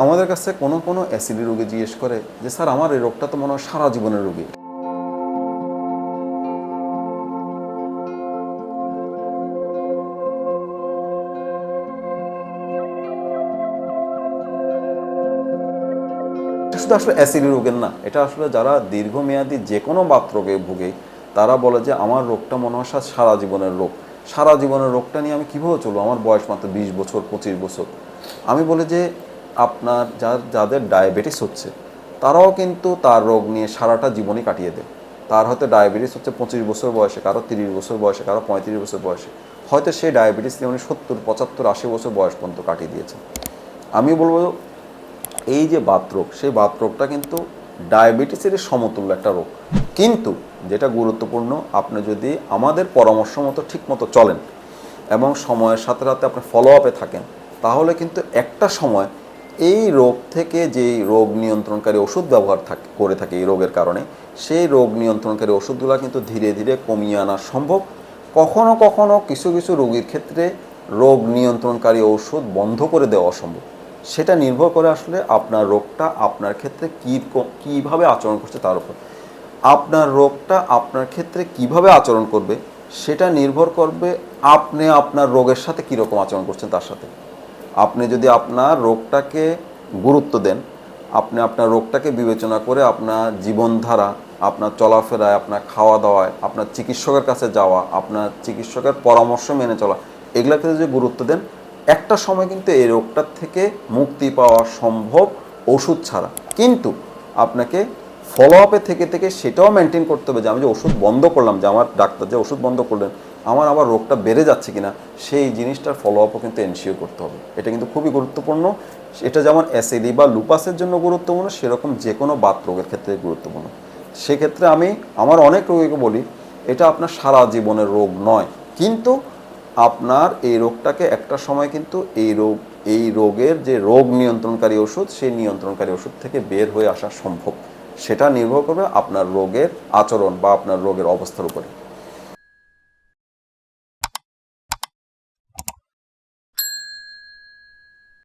আমাদের কাছে কোনো কোনো অ্যাসিডি রোগী জিজ্ঞেস করে যে, স্যার, আমার এই রোগটা তো মনে হয় সারা জীবনের রোগী। শুধু আসলে অ্যাসিডি রোগের না, এটা আসলে যারা দীর্ঘমেয়াদী যে কোনো বাত রোগে ভুগে, তারা বলে যে, আমার রোগটা মনে হয় সারা জীবনের রোগ। সারা জীবনের রোগটা নিয়ে আমি কীভাবে চলবো? আমার বয়স মাত্র বিশ বছর, পঁচিশ বছর। আমি বলি যে আপনার যার, যাদের ডায়াবেটিস হচ্ছে, তারাও কিন্তু তার রোগ নিয়ে সারাটা জীবনই কাটিয়ে দেয়। তার হয়তো ডায়াবেটিস হচ্ছে পঁচিশ বছর বয়সে, কারও তিরিশ বছর বয়সে, কারও পঁয়ত্রিশ বছর বয়সে। হয়তো সেই ডায়াবেটিস নিয়ে উনি সত্তর, পঁচাত্তর, আশি বছর বয়স পর্যন্ত কাটিয়ে দিয়েছেন। আমি বলব, এই যে বাতরোগ সেই বাতরোগটা কিন্তু ডায়াবেটিসের সমতুল্য একটা রোগ। কিন্তু যেটা গুরুত্বপূর্ণ, আপনি যদি আমাদের পরামর্শ মতো ঠিক মতো চলেন এবং সময়ের সাথে সাথে আপনি ফলো আপে থাকেন, তাহলে কিন্তু একটা সময় এই রোগ থেকে যেই রোগ নিয়ন্ত্রণকারী ওষুধ ব্যবহার থাকে, করে থাকে এই রোগের কারণে, সেই রোগ নিয়ন্ত্রণকারী ওষুধগুলো কিন্তু ধীরে ধীরে কমিয়ে আনা সম্ভব। কখনো কখনো কিছু কিছু রোগীর ক্ষেত্রে রোগ নিয়ন্ত্রণকারী ওষুধ বন্ধ করে দেওয়া অসম্ভব। সেটা নির্ভর করে আসলে আপনার রোগটা আপনার ক্ষেত্রে কী, কীভাবে আচরণ করছে তার উপর। আপনার রোগটা আপনার ক্ষেত্রে কীভাবে আচরণ করবে, সেটা নির্ভর করবে আপনি আপনার রোগের সাথে কীরকম আচরণ করছেন তার সাথে। আপনি যদি আপনার রোগটাকে গুরুত্ব দেন, আপনি আপনার রোগটাকে বিবেচনা করে আপনার জীবনধারা, আপনার চলাফেরায়, আপনার খাওয়া দাওয়ায় আপনার চিকিৎসকের কাছে যাওয়া, আপনার চিকিৎসকের পরামর্শ মেনে চলা, এগুলোকে যদি গুরুত্ব দেন, একটা সময় কিন্তু এই রোগটার থেকে মুক্তি পাওয়া সম্ভব ওষুধ ছাড়া। কিন্তু আপনাকে ফলো আপে থেকে থেকে সেটাও মেনটেন করতে হবে যে আমি যে ওষুধ বন্ধ করলাম, যে আমার ডাক্তার যে ওষুধ বন্ধ করলেন, আমার আবার রোগটা বেড়ে যাচ্ছে কিনা, সেই জিনিসটার ফলো আপও কিন্তু এনশিওর করতে হবে। এটা কিন্তু খুবই গুরুত্বপূর্ণ। এটা যেমন অ্যাসিডি বা লুপাসের জন্য গুরুত্বপূর্ণ, সেরকম যে কোনো বাত রোগের ক্ষেত্রে গুরুত্বপূর্ণ। সেক্ষেত্রে আমি, আমার অনেক রোগীকে বলি, এটা আপনার সারা জীবনের রোগ নয়, কিন্তু আপনার এই রোগটাকে একটা সময় কিন্তু এই রোগ, এই রোগের যে রোগ নিয়ন্ত্রণকারী ওষুধ, সেই নিয়ন্ত্রণকারী ওষুধ থেকে বের হয়ে আসা সম্ভব। সেটা নির্ভর করবে আপনার রোগের আচরণ বা আপনার রোগের অবস্থার উপরে।